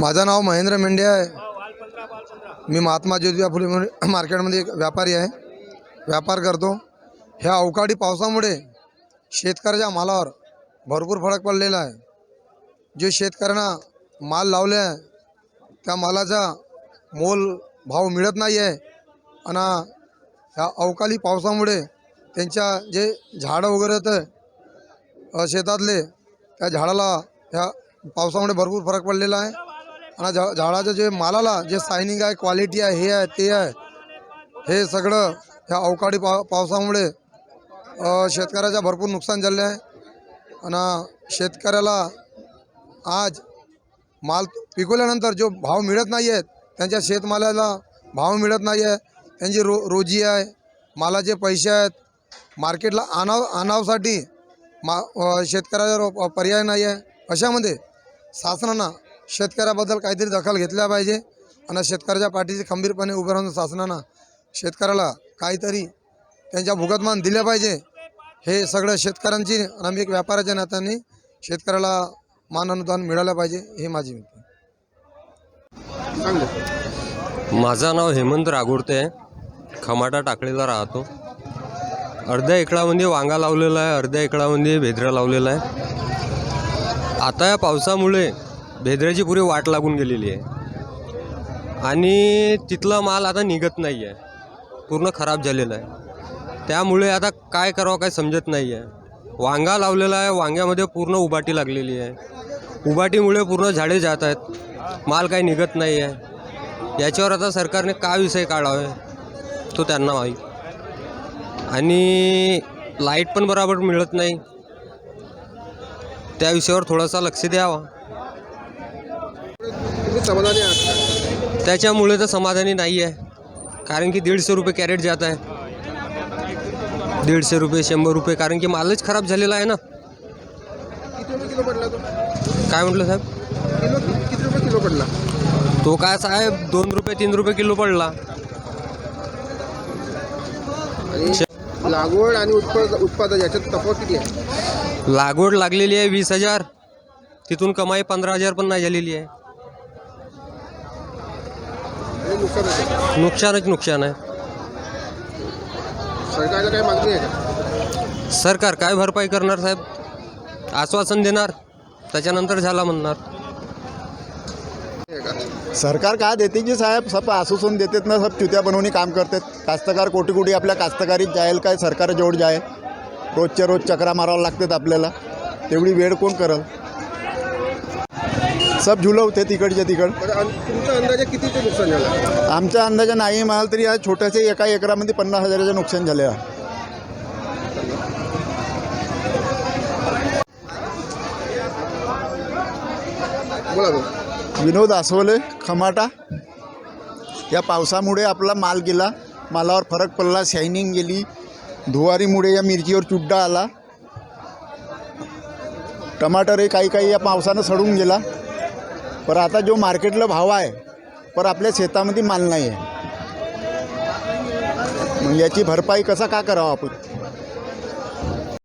माझं नाव महेंद्र मेंढे आहे. मी महात्मा ज्योतिबा फुले मार्केटमध्ये एक व्यापारी आहे. व्यापार करतो. ह्या अवकाळी पावसामुळे शेतकऱ्याच्या मालावर भरपूर फरक पडलेला आहे. जे शेतकऱ्यांना माल लावले आहे त्या मालाचा मोल भाव मिळत नाही आहे आणि ह्या अवकाळी पावसामुळे त्यांच्या जे झाडं वगैरे होतं शेतातले त्या झाडाला ह्या पावसामुळे भरपूर फरक पडलेला आहे. आणि झा झाडाचं जे मालाला जे सायनिंग आहे क्वालिटी आहे हे आहे ते आहे हे सगळं ह्या अवकाळी पाव पावसामुळे शेतकऱ्याचं भरपूर नुकसान झाले आहे. आणि शेतकऱ्याला आज माल पिकवल्यानंतर जो भाव मिळत नाही आहेत त्यांच्या शेतमालाला भाव मिळत नाही आहे. त्यांची रो रोजी आहे मालाचे पैसे आहेत. मार्केटला आणाव आणावसाठी मा अ, शेतकऱ्याचा पर्याय नाही आहे. अशामध्ये शासनानं शेतकऱ्याबद्दल काहीतरी दखल घेतल्या पाहिजे आणि शेतकऱ्याच्या पाठीशी खंबीरपणे उभं राहून शासनानं शेतकऱ्याला काहीतरी त्यांच्या भुगतमान दिले पाहिजे. हे सगळं शेतकऱ्यांची आणि एक व्यापाऱ्याच्या नात्याने शेतकऱ्याला मान अनुदान मिळालं पाहिजे हे माझी विनंती माझं नाव हेमंत रागोडते आहे. खमाटा टाकळीला राहतो. अर्ध्या एकरामध्ये वांगा लावलेला आहे अर्ध्या एकरामध्ये भेद्रा लावलेला आहे. आता या पावसामुळे भेद्राची पुरी वाट लागून गेलेली आहे. आणि तिथला माल आता निघत नाही आहे पूर्ण खराब झालेला आहे. त्यामुळे आता काय करावं काय समजत नाही आहे वांगा लावलेला आहे वांग्यामध्ये पूर्ण उबाटी लागलेली आहे. उबाटीमुळे पूर्ण झाडे जात आहेत. माल काही निघत नाही आहे याच्यावर आता सरकारने काय विषय काढावा तो त्यांना माहीत. आणि लाइट पण बरोबर मिळत नाही. त्या विषयावर थोडासा लक्ष द्यावा. समाधानी आहात त्याच्यामुळे तर समाधानी नाही आहे कारण की दीडशे रुपये कॅरेट जात आहे. दीडशे रुपये शंभर रुपये कारण की मालच खराब झालेला आहे ना. काय म्हटलं साहेब? किलो किती रुपये किलो पडला? तो काय साहेब दोन रुपये तीन रुपये किलो पडला. लागवड आणि उत्पाद उत्पादन याच्यात तफावत किती आहे? लागवड लागलेली आहे वीस हजार. तिथून कमाई पंधरा हजार पण नाही झालेली आहे. आणि नुकसान होतं नुकसानच नुकसान आहे. सरकारला काही मागणी आहे का? सरकार काय भरपाई करणार साहेब? आश्वासन देणार त्याच्यानंतर झाला म्हणणार. आहे का? सरकार काय देते की साहेब? सब आश्वासन देतात ना सब चुत्या बनवून काम करतात. कास्तकार कोटी कोटी आपल्या कास्तकारीत जाईल काय? सरकार जोड जाय रोजच्या रोज चक्रा मारावं लागतात आपल्याला. तेवढी वेळ कोण करल? सब झुलवते तिकडच्या तिकड. तुमच्या अंदाजे कितीचं नुकसान झालं? आमच्या अंदाजा नाही म्हणाल तरी या छोट्याशा एका एकरामध्ये पन्नास हजाराचं नुकसान झाले विनोद आसवले खमाटा. या पावसामुळे आपला माल गेला. मालावर फरक पडला शायनिंग गेली. धुवारीमुळे या मिरचीवर चुड्डा आला. टमाटर हे काही काही या पावसानं सडून गेला. पर आता जो मार्केटला भाव आहे पर आपल्या शेतामध्ये माल नाही आहे मग याची भरपाई कसा का करावं आपण?